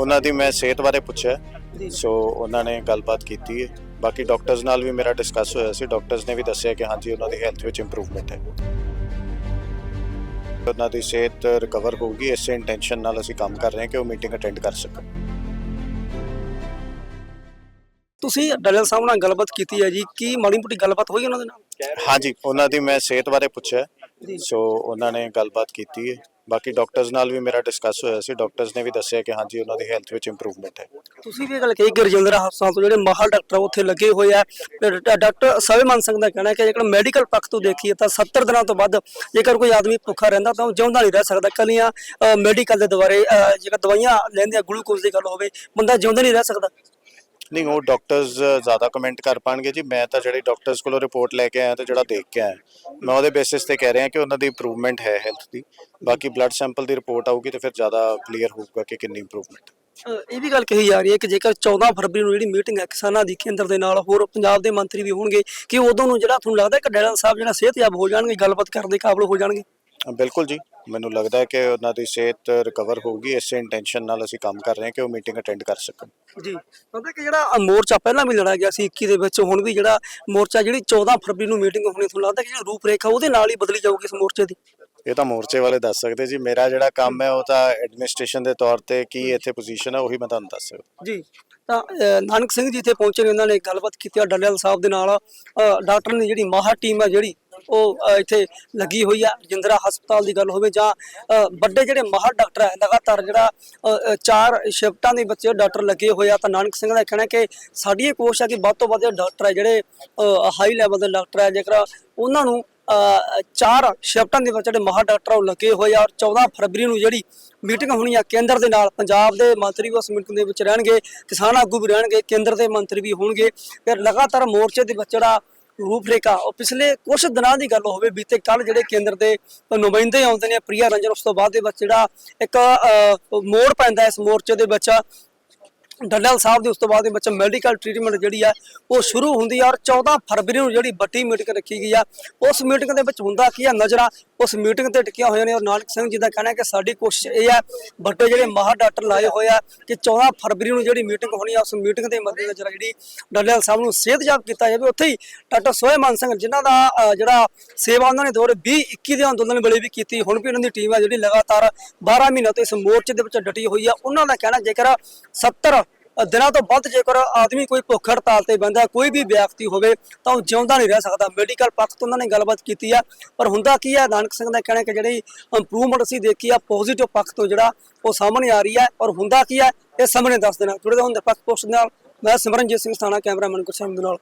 ਉਹਨਾਂ ਦੀ ਮੈਂ ਸਿਹਤ ਬਾਰੇ ਪੁੱਛਿਆ। ਸੋ ਉਹਨਾਂ ਨੇ ਗੱਲਬਾਤ ਕੀਤੀ। ਹੈ ਬਾਕੀ ਡਾਕਟਰਸ ਨਾਲ ਵੀ ਮੇਰਾ ਡਿਸਕਸ ਹੋਇਆ ਸੀ। ਡਾਕਟਰਸ ਨੇ ਵੀ ਦੱਸਿਆ ਕਿ ਹਾਂਜੀ ਉਹਨਾਂ ਦੀ ਹੈਲਥ ਵਿੱਚ ਇੰਪਰੂਵਮੈਂਟ ਹੈ। ਉਹਨਾਂ ਦੀ ਸਿਹਤ ਰਿਕਵਰ ਹੋਊਗੀ। ਇਸੇ ਇੰਟੈਂਸ਼ਨ ਨਾਲ ਅਸੀਂ ਕੰਮ ਕਰ ਰਹੇ ਹਾਂ ਕਿ ਉਹ ਮੀਟਿੰਗ ਅਟੈਂਡ ਕਰ ਸਕਣ। ਤੁਸੀਂ ਡਲਲ ਸਾਹਿਬ ਨਾਲ ਗੱਲਬਾਤ ਕੀਤੀ ਹੈ ਜੀ। ਕੀ ਮਾੜੀ ਮੋਟੀ ਗੱਲਬਾਤ ਹੋਈ ਉਹਨਾਂ ਦੇ ਨਾਲ? ਹਾਂਜੀ ਉਹਨਾਂ ਦੀ ਮੈਂ ਸਿਹਤ ਬਾਰੇ ਪੁੱਛਿਆ। ਸੋ ਉਹਨਾਂ ਨੇ ਗੱਲਬਾਤ ਕੀਤੀ ਹੈ। ਬਾਕੀ ਡਾਕਟਰਸ ਨਾਲ ਵੀ ਮੇਰਾ ਡਿਸਕਸ ਹੋਇਆ ਸੀ। ਡਾਕਟਰਸ ਨੇ ਵੀ ਦੱਸਿਆ ਕਿ ਹਾਂਜੀ, ਉਹਨਾਂ ਦੀ ਹੈਲਥ ਵਿੱਚ ਇੰਪਰੂਵਮੈਂਟ ਹੈ। ਤੁਸੀਂ ਵੀ ਇਹ ਗੱਲ ਕਹੀ ਕਿ ਹਸਪਤਾਲ ਤੋਂ ਜਿਹੜੇ ਮਾਹਰ ਡਾਕਟਰ ਉੱਥੇ ਲੱਗੇ ਹੋਏ ਆ। ਡਾਕਟਰ ਸਵੇਮਨ ਸਿੰਘ ਦਾ ਕਹਿਣਾ ਹੈ ਕਿ ਜੇਕਰ ਮੈਡੀਕਲ ਪੱਖ ਤੋਂ ਦੇਖੀਏ ਤਾਂ 70 ਦਿਨਾਂ ਤੋਂ ਬਾਅਦ ਜੇਕਰ ਕੋਈ ਆਦਮੀ ਭੁੱਖਾ ਰਹਿੰਦਾ ਤਾਂ ਉਹ ਜਿਉਂਦਾ ਨਹੀਂ ਰਹਿ ਸਕਦਾ। ਕਲੀਆਂ ਮੈਡੀਕਲ ਦੇ ਦੁਆਰੇ ਜੇਕਰ ਦਵਾਈਆਂ ਲੈਂਦੇ ਆ ਗਲੂਕੋਜ਼ ਦੀ ਗੱਲ ਹੋਵੇ, ਬੰਦਾ ਜਿਉਂਦਾ ਨਹੀਂ ਰਹਿ ਸਕਦਾ। ਨਹੀਂ, ਉਹ ਡਾਕਟਰਸ ਜ਼ਿਆਦਾ ਕਮੈਂਟ ਕਰ ਪਾਣਗੇ ਜੀ। ਮੈਂ ਤਾਂ ਜਿਹੜੇ ਡਾਕਟਰਸ ਕੋਲੋਂ ਰਿਪੋਰਟ ਲੈ ਕੇ ਆਇਆ ਤੇ ਜਿਹੜਾ ਦੇਖ ਕੇ ਆਇਆ। ਮੈਂ ਉਹਦੇ ਬੇਸਿਸ ਤੇ ਕਹਿ ਰਿਹਾ ਕਿ ਉਹਨਾਂ ਦੀ ਇੰਪਰੂਵਮੈਂਟ ਹੈ ਹੈਲਥ ਦੀ। ਬਾਕੀ ਬਲੱਡ ਸੈਂਪਲ ਦੀ ਰਿਪੋਰਟ ਆਊਗੀ ਤੇ ਫਿਰ ਜ਼ਿਆਦਾ ਕਲੀਅਰ ਹੋਊਗਾ ਕਿ ਕਿੰਨੀ ਇੰਪਰੂਵਮੈਂਟ ਇਹ ਵੀ ਗੱਲ ਕਹੀ ਜਾ ਰਹੀ ਹੈ ਕਿ ਜੇਕਰ 14 ਫਰਵਰੀ ਨੂੰ ਜਿਹੜੀ ਮੀਟਿੰਗ ਹੈ ਕਿਸਾਨਾਂ ਦੀ ਕੇਂਦਰ ਦੇ ਨਾਲ, ਹੋਰ ਪੰਜਾਬ ਦੇ ਮੰਤਰੀ ਵੀ ਹੋਣਗੇ, ਕਿ ਉਦੋਂ ਨੂੰ ਜਿਹੜਾ ਤੁਹਾਨੂੰ ਲੱਗਦਾ ਕਿ ਡੈਲਨ ਸਾਹਿਬ ਜਿਹੜਾ ਸਿਹਤਯਾਬ ਹੋ ਜਾਣਗੇ, ਗੱਲਬਾਤ ਕਰਨ ਦੇ ਕਾਬਲ ਹੋ ਜਾਣਗੇ? ਬਿਲਕੁਲ ਜੀ। ਮੈਨੂੰ ਲੱਗਦਾ ਹੈ ਕਿ ਉਹਨਾਂ ਦੀ ਸਿਹਤ ਰਿਕਵਰ ਹੋਊਗੀ ਇਸੇ ਇੰਟੈਂਸ਼ਨ ਨਾਲ ਅਸੀਂ ਕੰਮ ਕਰ ਰਹੇ ਹਾਂ ਕਿ ਉਹ ਮੀਟਿੰਗ ਅਟੈਂਡ ਕਰ ਸਕਣ। ਜੀ। ਪਤਾ ਕਿ ਜਿਹੜਾ ਮੋਰਚਾ ਪਹਿਲਾਂ ਵੀ ਲੜਿਆ ਗਿਆ ਸੀ 21 ਦੇ ਵਿੱਚ ਹੁਣ ਵੀ ਜਿਹੜਾ ਮੋਰਚਾ ਜਿਹੜੀ 14 ਫਰਵਰੀ ਨੂੰ ਮੀਟਿੰਗ ਹੋਣੀ ਤੁਹਾਨੂੰ ਲੱਗਦਾ ਕਿ ਜਿਹੜੀ ਰੂਪਰੇਖਾ ਉਹਦੇ ਨਾਲ ਹੀ ਬਦਲੀ ਜਾਊਗੀ ਇਸ ਮੋਰਚੇ ਦੀ? ਇਹ ਤਾਂ ਮੋਰਚੇ ਵਾਲੇ ਦੱਸ ਸਕਦੇ ਜੀ। ਮੇਰਾ ਜਿਹੜਾ ਕੰਮ ਹੈ ਉਹ ਤਾਂ ਐਡਮਿਨਿਸਟ੍ਰੇਸ਼ਨ ਦੇ ਤੌਰ ਤੇ ਕੀ ਇੱਥੇ ਪੋਜੀਸ਼ਨ ਹੈ ਉਹੀ ਮੈਂ ਤੁਹਾਨੂੰ ਦੱਸ ਸਕਦਾ ਜੀ। ਤਾਂ ਨਾਨਕ ਸਿੰਘ ਜੀ ਇੱਥੇ ਪਹੁੰਚੇ ਨੇ ਉਹਨਾਂ ਨੇ ਗੱਲਬਾਤ ਕੀਤੀ ਡੱਲੇਵਾਲ ਸਾਹਿਬ ਦੇ ਨਾਲ। ਡਾਕਟਰ ਦੀ ਜਿਹੜੀ ਮਾਹਰ ਟੀਮ ਹੈ ਜਿਹੜੀ ਉਹ ਇੱਥੇ ਲੱਗੀ ਹੋਈ ਆ ਜਿੰਦਰਾ ਹਸਪਤਾਲ ਦੀ ਗੱਲ ਹੋਵੇ ਜਾਂ ਵੱਡੇ ਜਿਹੜੇ ਮਾਹਰ ਡਾਕਟਰ ਹੈ ਲਗਾਤਾਰ ਜਿਹੜਾ ਚਾਰ ਸ਼ਿਫਟਾਂ ਦੇ ਵਿੱਚ ਡਾਕਟਰ ਲੱਗੇ ਹੋਏ ਆ, ਤਾਂ ਨਾਨਕ ਸਿੰਘ ਦਾ ਕਹਿਣਾ ਕਿ ਸਾਡੀ ਇਹ ਕੋਸ਼ਿਸ਼ ਹੈ ਕਿ ਵੱਧ ਤੋਂ ਵੱਧ ਡਾਕਟਰ ਹੈ ਜਿਹੜੇ ਹਾਈ ਲੈਵਲ ਦੇ ਡਾਕਟਰ ਹੈ ਜੇਕਰ ਉਹਨਾਂ ਨੂੰ ਚਾਰ ਸ਼ਿਫਟਾਂ ਦੇ ਵਿੱਚ ਜਿਹੜੇ ਮਾਹਰ ਡਾਕਟਰ ਆ, ਉਹ ਲੱਗੇ ਹੋਏ ਆ, ਔਰ 14 ਫਰਵਰੀ ਨੂੰ ਜਿਹੜੀ ਮੀਟਿੰਗ ਹੋਣੀ ਆ, ਕੇਂਦਰ ਦੇ ਨਾਲ ਪੰਜਾਬ ਦੇ ਮੰਤਰੀ ਵੀ ਉਸ ਮੀਟਿੰਗ ਦੇ ਵਿੱਚ ਰਹਿਣਗੇ, ਕਿਸਾਨ ਆਗੂ ਵੀ ਰਹਿਣਗੇ, ਕੇਂਦਰ ਦੇ ਮੰਤਰੀ ਵੀ ਹੋਣਗੇ, ਫਿਰ ਲਗਾਤਾਰ ਮੋਰਚੇ ਦੇ ਵਿੱਚ ਜਿਹੜਾ ਰੂਪਰੇਖਾ। ਉਹ ਪਿਛਲੇ ਕੁਝ ਦਿਨਾਂ ਦੀ ਗੱਲ ਹੋਵੇ ਬੀਤੇ ਕੱਲ ਜਿਹੜੇ ਕੇਂਦਰ ਦੇ ਨੁਮਾਇੰਦੇ ਆਉਂਦੇ ਨੇ ਪ੍ਰਿਆ ਰੰਜਨ ਉਸ ਤੋਂ ਬਾਅਦ ਦੇ ਵਿੱਚ ਜਿਹੜਾ ਇੱਕ ਅ, ਮੋੜ ਪੈਂਦਾ ਇਸ ਮੋਰਚੇ ਦੇ ਵਿੱਚ ਡੱਲੇਵਾਲ ਸਾਹਿਬ ਦੇ ਉਸ ਤੋਂ ਬਾਅਦ ਦੇ ਵਿੱਚ ਮੈਡੀਕਲ ਟ੍ਰੀਟਮੈਂਟ ਜਿਹੜੀ ਆ ਉਹ ਸ਼ੁਰੂ ਹੁੰਦੀ ਆ ਔਰ 14 ਫਰਵਰੀ ਨੂੰ ਜਿਹੜੀ ਵੱਡੀ ਮੀਟਿੰਗ ਰੱਖੀ ਗਈ ਆ। ਉਸ ਮੀਟਿੰਗ ਦੇ ਵਿੱਚ ਹੁੰਦਾ ਕੀ ਆ ਨਜ਼ਰਾਂ ਉਸ ਮੀਟਿੰਗ ਤੇ ਟਿਕੀਆਂ ਹੋਈਆਂ ਨੇ ਔਰ ਨਾਨਕ ਸਿੰਘ ਜੀ ਦਾ ਕਹਿਣਾ ਹੈ ਕਿ ਸਾਡੀ ਕੋਸ਼ਿਸ਼ ਇਹ ਹੈ ਵੱਡੇ ਜਿਹੜੇ ਮਾਹਰ ਡਾਕਟਰ ਲਾਏ ਹੋਏ ਆ ਕਿ 14 ਫਰਵਰੀ ਨੂੰ ਜਿਹੜੀ ਮੀਟਿੰਗ ਹੋਣੀ ਆ, ਉਸ ਮੀਟਿੰਗ ਦੇ ਮੱਦੇਨਜ਼ਰ ਜਿਹੜੀ ਡੱਲੇਵਾਲ ਸਾਹਿਬ ਨੂੰ ਸਿਹਤਯਾਬ ਕੀਤਾ ਜਾਵੇ। ਉੱਥੇ ਹੀ ਡਾਕਟਰ ਸੋਹੇਮਨ ਸਿੰਘ ਜਿਨ੍ਹਾਂ ਦਾ ਜਿਹੜਾ ਸੇਵਾ ਉਹਨਾਂ ਨੇ ਦੌਰ 20 21 ਦੇ ਅੰਦੋਲਨ ਵੇਲੇ ਵੀ ਕੀਤੀ, ਹੁਣ ਵੀ ਉਹਨਾਂ ਦੀ ਟੀਮ ਆ ਜਿਹੜੀ ਲਗਾਤਾਰ 12 ਮਹੀਨਿਆਂ ਤੋਂ ਇਸ ਮੋਰਚੇ ਦੇ ਵਿੱਚ ਡਟੀ ਹੋਈ ਆ। ਉਹਨਾਂ ਦਾ ਕਹਿਣਾ, ਜੇਕਰ 70 ਦਿਨਾਂ ਤੋਂ ਵੱਧ ਜੇਕਰ ਆਦਮੀ ਕੋਈ ਭੁੱਖ ਹੜਤਾਲ ਤੇ ਬੰਦਾ ਕੋਈ ਵੀ ਵਿਅਕਤੀ ਹੋਵੇ, ਤਾਂ ਉਹ ਜਿਉਂਦਾ ਨਹੀਂ ਰਹਿ ਸਕਦਾ। ਮੈਡੀਕਲ ਪੱਖ ਤੋਂ ਉਹਨਾਂ ਨੇ ਗੱਲਬਾਤ ਕੀਤੀ ਆ। ਪਰ ਹੁੰਦਾ ਕੀ ਆ, ਨਾਨਕ ਸਿੰਘ ਦਾ ਕਹਿਣਾ ਕਿ ਜਿਹੜੀ ਇੰਪਰੂਵਮੈਂਟ ਅਸੀਂ ਦੇਖੀ ਆ ਪੋਜ਼ਿਟਿਵ ਪੱਖ ਤੋਂ ਜਿਹੜਾ ਉਹ ਸਾਹਮਣੇ ਆ ਰਹੀ ਹੈ ਔਰ ਹੁੰਦਾ ਕੀ ਆ, ਇਹ ਸਾਹਮਣੇ ਦੱਸ ਦੇਣਾ। ਜੁੜੇ ਹੁੰਦੇ ਪੱਖ ਪੋਸਟ ਨਾਲ ਮੈਂ ਸਿਮਰਨਜੀਤ ਸਿੰਘ ਸਥਾਣਾ ਕੈਮਰਾਮੈਨ ਗੁਰਸੇਮ ਦੇ ਨਾਲ।